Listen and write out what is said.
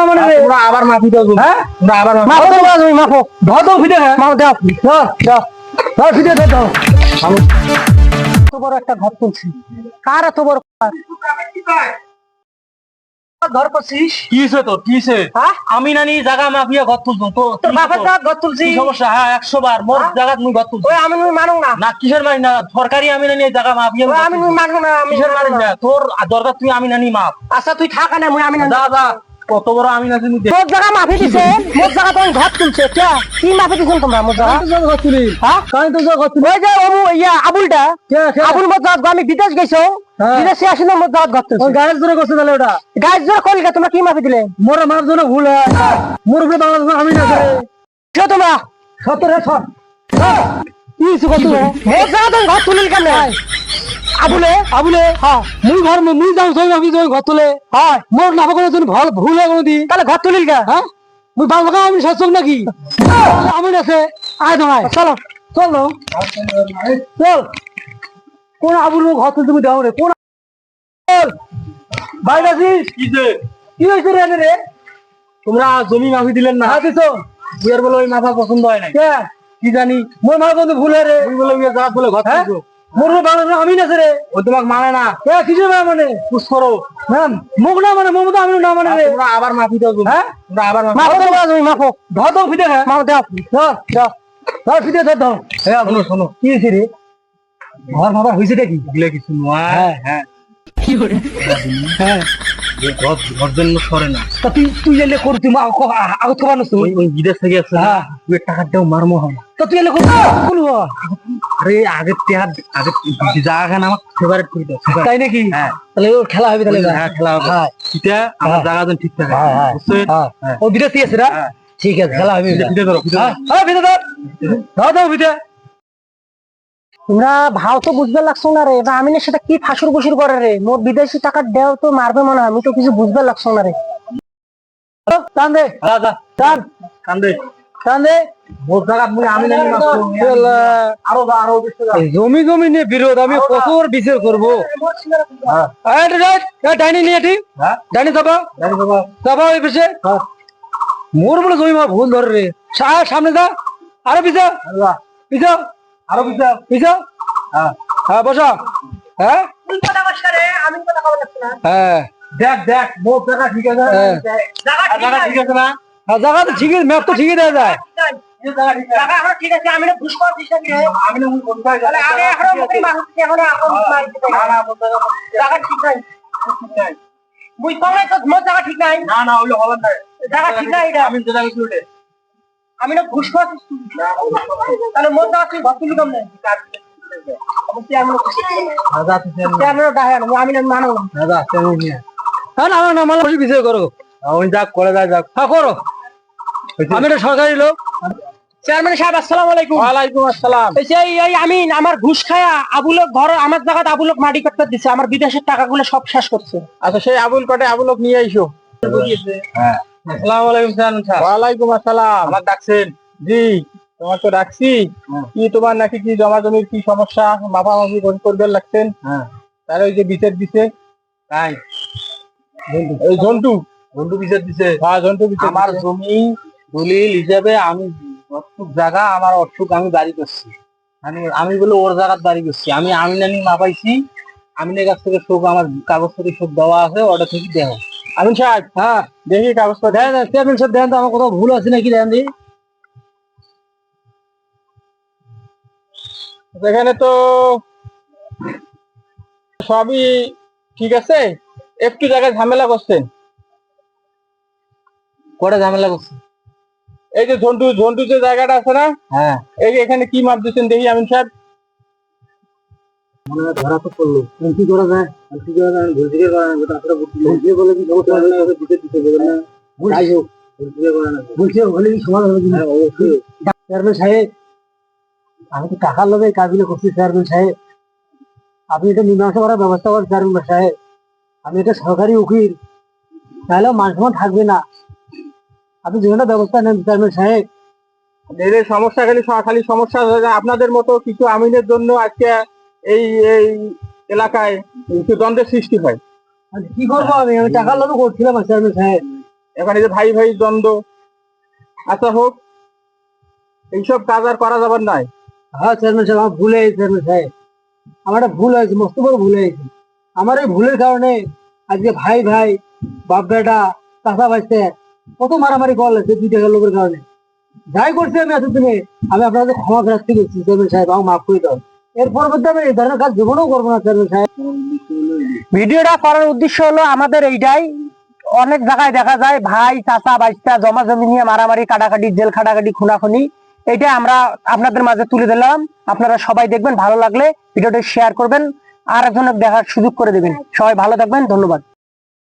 না মানে তোমরা আবার মাফি দাও হ্যাঁ? তোমরা আবার মাফি মাফো তুমি মাফো ধর তো ফিদে হ্যাঁ? মাফ দাও। ধর দাও ধর ফিদে ধর দাও এত বড় একটা ঘর তুলছি। কার এত বড় ঘর? ঘর করছিস? কি হয়েছে তোর? কি হয়েছে? হ্যাঁ? আমি নানি জায়গা মাফিয়া ঘর তুলছো তো তোর বাপের জায়গা ঘর তুলছি। সমস্যা? হ্যাঁ একশো বার মোর হ্যাঁ? জায়গা তুমি ঘর তুলছো। আমি মানু না। না কিসের মানি না? সরকারি আমি নানি জায়গা মাফিয়া আমি মানু না আমি কিসের মানি না। তোর দরকার তুই আমি নানি মাপ আচ্ছা তুই থাকা না মুই আমি না যা যা। কত বড় আমি নানি তুমি মোর জায়গা মাফি দিছে। মোর জায়গা তুমি ঘর তুলছে। কে? কি মাফি দিছেন তোমরা মোর জায়গা? ঘর তুলি। হ্যাঁ? কাই তো ঘর তুলি। ওই যে অমু ইয়া আবুলটা। আবুল মোর জায়গা আমি বিদেশ গেছো। হ্যাঁ। বিদেশে আসিল মোর জায়গা ঘর তুলছে। গায়ের জোরে করছে তাহলে ওটা। গাছ জোর করি তোমরা কি মাফি দিলে? মোর মাপ জন্য ভুল হয়। মোর উপরে বাংলাদেশ আমি না করে কেউ তোমরা? সতেরো সর কি হইছে কত মোর জায়গা তুমি ঘর তুলিল কেমনে? আবুলে আবুলে। হ্যাঁ। মুই ঘর মুই যাও ঘর তুলে হয়। মোর না কোনো জন ভালো ভুল হয় কোনো দি তাহলে ঘর তুলিল কে হ্যাঁ মুই আমি শাসক নাকি? আমি আছে। আয় তোমায় চলো। চল না। চল। কোন আবুল ঘর তুলতে তুমি দাও রে কোন চল। বাইরে আছিস? কি হয়েছে রে রে তোমরা জমি মাফি দিলেন না? হ্যাঁ দিছো। বুয়ার বলে ওই মাথা পছন্দ হয় নাই? কি? জানি? মোর মাথা পছন্দ ভুল হয় রে বলে বিয়ে জাত বলে ঘর মোর বাংলা আমি না রে। ও তোমাকে মানে না। কে কিছু না মানে? করো। ম্যাম মুখ না মানে মমতা আমি না মানে রে। তোমরা আবার মাফি দাও হ্যাঁ? তোমরা আবার মাফো তোমরা তুমি মাফো ধর দাও ফিতে হ্যাঁ? মাফ দাও। ধর দাও ধর ফিতে ধর দাও হ্যাঁ শোনো শোনো। কি হয়েছে রে? ঘর বাবা হয়েছে কি এগুলো কিছু নয়। হ্যাঁ। হ্যাঁ। হ্যাঁ। ঘর ঘর জন্য সরে না। তা তুই তুই এলে কর তুই মা আগত খবর নস ওই ওই বিদেশ থেকে আসছে হ্যাঁ। তুই টাকা দেও মারমো হয় না তা তুই এলে কর কোন আরে আগে টেহার আগে জায়গা আমার ফেভারিট করে তাই নাকি? হ্যাঁ। তাহলে ওর খেলা হবে তাহলে হ্যাঁ খেলা হবে। হ্যাঁ। সেটা আমার জায়গা যেন ঠিক থাকে। ও আসছে না? ঠিক আছে খেলা হবে ভিতরে ধরো হ্যাঁ ভিতরে ধর। দাও দাও ভিতরে তোমরা ভাও তো বুঝবে লাগছো না রে। বা আমিনের সাথে কি ফাঁসুর গুসুর করে রে? মোর বিদেশি টাকা দেও তো মারবে মনে হয়। আমি তো কিছু বুঝবে লাগছো না রে। টান দে। জমি জমি নিয়ে বিরোধ আমি কত বিচার করব। হ্যাঁ। ডাইনি নিয়ে ঠিক ডাইনি চাপা। চাপা। ওই পিছে মোর বলে জমি মার ভুল ধরে রে। সামনে যা। আরও পিছা। পিছা। আরও পিছা। পিছা। হ্যাঁ। হ্যাঁ বসা। হ্যাঁ। হ্যাঁ। দেখ দেখ মোট জায়গা ঠিক আছে ঠিক আছে। না? হ্যাঁ জায়গা তো ঠিকই ম্যাপ তো ঠিকই দেওয়া যায়। ঠিক আছে আমি আমি না এখনও জায়গা ঠিক নাই তো মোর জায়গা ঠিক নাই না না ওইলো হলাম না জায়গা ঠিক নাই এটা আমি আমি না ঘুষ দিছি তাহলে মোর জায়গা তুই ভক্তি কম নাই আমি না মানো না হ্যাঁ মানে যা। হ্যাঁ করো। আমি একটা সরকারি লোক। চেয়ারম্যান সাহেব আসসালামু আলাইকুম। ওয়ালাইকুম আসসালাম। এই এই- এই আমি আমার ঘুষ খায়া আবুলক ঘর আমার জায়গাতে আবুলক মাটি করতে দিছে। আমার বিদেশের টাকাগুলো সব শেষ করছে। আচ্ছা সেই আবুল কটে আবুলক নিয়ে আইসো। হ্যাঁ। আসসালামু আলাইকুম স্যার ওয়ালাইকুম আসসালাম। আমার ডাকছেন। জি। তোমার তো ডাকছি। কি তোমার নাকি কি জমা জমির কি সমস্যা? মাপা মাপি করবে লাগছেন? তার ওই যে বিচার দিছে। তাই? ওই ঝন্টু। ঝন্টু বিচার দিছে। হ্যাঁ ঝন্টু বিচার আমার জমি দলিল হিসাবে আমি অসুখ জায়গা আমার অসুখ আমি বাড়ি করছি। আমি আমি বলে ওর জায়গার বাড়ি করছি। আমি আমি নানি মাপাইছি। আমিনের কাছ থেকে সব আমার কাগজ থেকে সব দেওয়া আছে, ওটা থেকে দেওয়া আমিন সাহেব হ্যাঁ দেখি কাগজপত্র দেন চেয়ারম্যান সাহেব দেন তো, আমার কোথাও ভুল আছে নাকি, দেন দি। এখানে তো সবই ঠিক আছে। একটু জায়গায় ঝামেলা করছেন। কটা ঝামেলা করছেন? এই যে ঝন্টু ঝন্টু যে জায়গাটা আছে না? হ্যাঁ। এই যে এখানে কি মাপ দিচ্ছেন দেখি আমিন সাহেব? ধরা তো পড়ল। কি করা যায় কি করা যায় ভুল থেকে করা না তারপরে ভুল থেকে বলে কি সমস্যা হবে? না দিতে দিতে বলবেন না। যাই হোক ভুল থেকে করা না ভুল থেকে হলে কি সমাধান হবে? হ্যাঁ অবশ্যই। চেয়ারম্যান সাহেব আমি তো টাকার লোভে কাজগুলো করছি চেয়ারম্যান সাহেব। আপনি এটা মীমাংসা করার ব্যবস্থা করেন চেয়ারম্যান সাহেব। আমি এটা সরকারি উকিল। তাহলেও মান সম্মান থাকবে না। আপনি যে কোনো ব্যবস্থা নেন চেয়ারম্যান সাহেব। এদের সমস্যা খালি খালি সমস্যা হয়ে যায়। আপনাদের মতো কিছু আমিনের জন্য আজকে এই এই এলাকায় দ্বন্দ্বের সৃষ্টি হয়। কি করব আমি? আমি টাকার লোভ করছিলাম চেয়ারম্যান সাহেব। এখন এই যে ভাই ভাই দ্বন্দ্ব। আচ্ছা হোক এইসব কাজ আর করা যাবার নাই। হ্যাঁ চেয়ারম্যান সাহেব আমার ভুল হয়েছে চেয়ারম্যান সাহেব। আমার একটা ভুল হয়েছে মস্ত বড় ভুল হয়েছে। আমার এই ভুলের কারণে আজকে ভাই ভাই বাপ বেটা চাষা বাঁচতে কত মারামারি কল আছে দুই টাকার লোকের কারণে? যাই করছি আমি এতদিনে, আমি আপনাদের ক্ষমা প্রার্থী করছি, চেয়ারম্যান সাহেব, আমাকে মাফ করে দাও। এর পরবর্তী আমি এই ধরনের কাজ জীবনেও করব না, চেয়ারম্যান সাহেব। ভিডিওটা করার উদ্দেশ্য হলো আমাদের এইটাই। অনেক জায়গায় দেখা যায়, ভাই, চাচা বাইস্তা জমা জমি নিয়ে মারামারি, কাটাকাটি, জেল খাটাকাটি, খুনাখুনি। এটা আমরা আপনাদের মাঝে তুলে দিলাম আপনারা সবাই দেখবেন, ভালো লাগলে ভিডিওটা শেয়ার করবেন। আর একজনের দেখার সুযোগ করে দেবেন। সবাই ভালো থাকবেন, ধন্যবাদ।